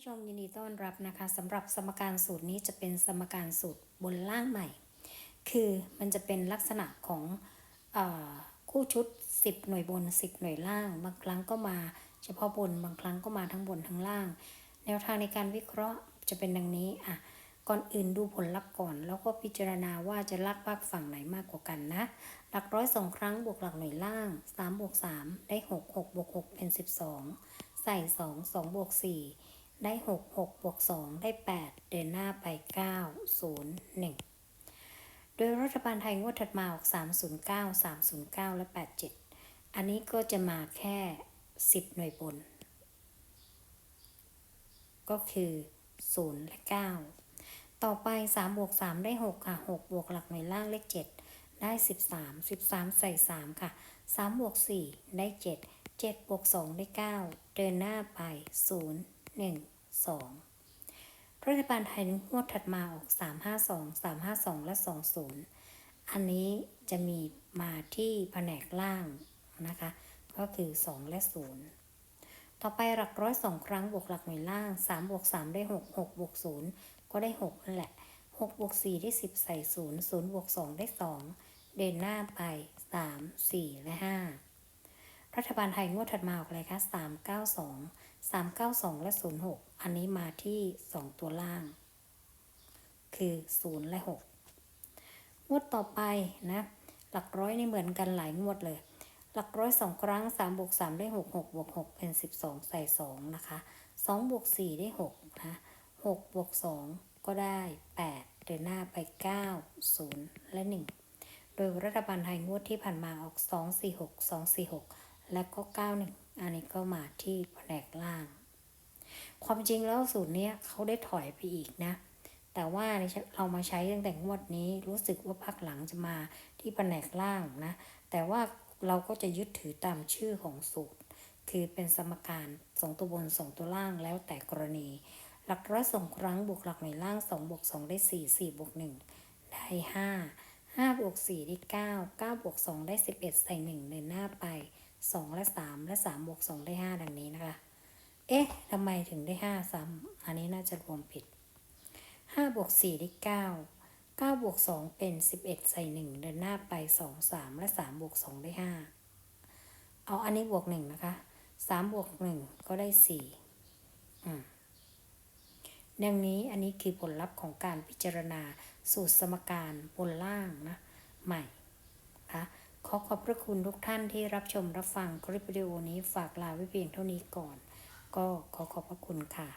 ผู้ชมยินดีต้อนรับนะคะสำหรับสมการสูตรนี้จะเป็นสมการสูตรบนล่างใหม่ คือมันจะเป็นลักษณะของอคู่ชุด 10 หน่วยบน 10 หน่วยล่าง บางครั้งก็มาเฉพาะบน บางครั้งก็มาทั้งบนทั้งล่าง แนวทางในการวิเคราะห์จะเป็นดังนี้อะก่อนอื่นดูผลลัพธ์ก่อน แล้วก็พิจารณาว่าจะลักภาคฝั่งไหนมากกว่ากันนะหลักร้อยสองครั้งบวกหลักหน่วยล่าง3บวก3ได้ 6 6บวก6เป็น 12 ใส่ 2 2บวก4 ได้หกหกบวกสองได้แปดเดินหน้าไปเก้าศูนย์หนึ่งโดยรัฐบาลไทยงวดถัดมาออกสามศูนย์เก้าสามศูนย์เก้าและแปดเจ็ดอันนี้ก็จะมาแค่สิบหน่วยบน ก็คือศูนย์และเก้าต่อไปสามบวกสามได้หกค่ะหกบวกหลักหน่วยล่างเลขเจ็ดได้สิบสามสิบสามใส่สามค่ะสามบวกสี่ได้เจ็ดเจ็ดบวกสองได้เก้าเดินหน้าไปศูน ย์หนึ่งสองรัฐบาลไทยงวดถัดมาออกสามห้าสองสามห้าสองและสองศูนย์อันนี้จะมีมาที่แผนกล่างนะคะ ก็คือสองและศูนย์ต่อไปหลักร้อยสองครั้งบวกหลักหน่วยล่างสามบวกสามได้หกหกบวกศูนย์ก็ได้หกนั่นแหละหกบวกสี่ได้สิบใส่ศูนย์ศูนย์บวกสองได้สองเดินหน้าไปสามสี่และห้า รัฐบาลไทยงวดถัดมาออกอะไรคะสามเก้าสองสามเก้าสองและศูนย์หกอันนี้มาที่สองตัวล่าง คือศูนย์และหกงวดต่อไปนะ หลักร้อยนี่เหมือนกันหลายงวดเลย หลักร้อยสองครั้งสามบวกสามได้หกหกบวกหกเป็นสิบสองใส่สองนะคะสองบวกสี่ได้หกนะหกบวกสองก็ได้แปดเดินหน้าไปเก้าศูนย์และหนึ่งโดยรัฐบาลไทยงวดที่ผ่านมาออกสองสี่หกสองสี่หก และก็เก้าหนึ่งอันนี้ก็มาที่แผนกล่าง ความจริงแล้วสูตรนี้เขาได้ถอยไปอีกนะ แต่ว่าเรามาใช้ตั้งแต่งวดนี้รู้สึกว่าพักหลังจะมาที่แผนกล่างนะ แต่ว่าเราก็จะยึดถือตามชื่อของสูตรคือเป็นสมการสองตัวบนสองตัวล่างแล้วแต่กรณี หลักร้อยสองครั้งบวกหลักหน่วยล่างสองบวกสองได้สี่สี่บวกหนึ่งได้ห้าห้าบวกสี่ได้เก้าเก้าบวกสองได้สิบเอ็ดใส่หนึ่งเดินหน้าไป สองและสามและสามบวกสองได้ห้าดังนี้นะคะ เอ๊ะทำไมถึงได้ห้าซ้ำอันนี้น่าจะรวมผิดห้าบวกสี่ได้เก้าเก้าบวกสองเป็นสิบเอ็ดใส่หนึ่งเดินหน้าไปสองสามและสามบวกสองได้ห้าเอาอันนี้บวกหนึ่งนะคะสามบวกหนึ่งก็ได้สี่อืมดังนี้อันนี้คือผลลัพธ์ของการพิจารณาสูตรสมการบนล่างนะ ใหม่นะคะ ขอขอบพระคุณทุกท่านที่รับชมรับฟังคลิปวิดีโอนี้ฝากลาไว้เพียงเท่านี้ก่อน ก็ขอขอบพระคุณค่ะ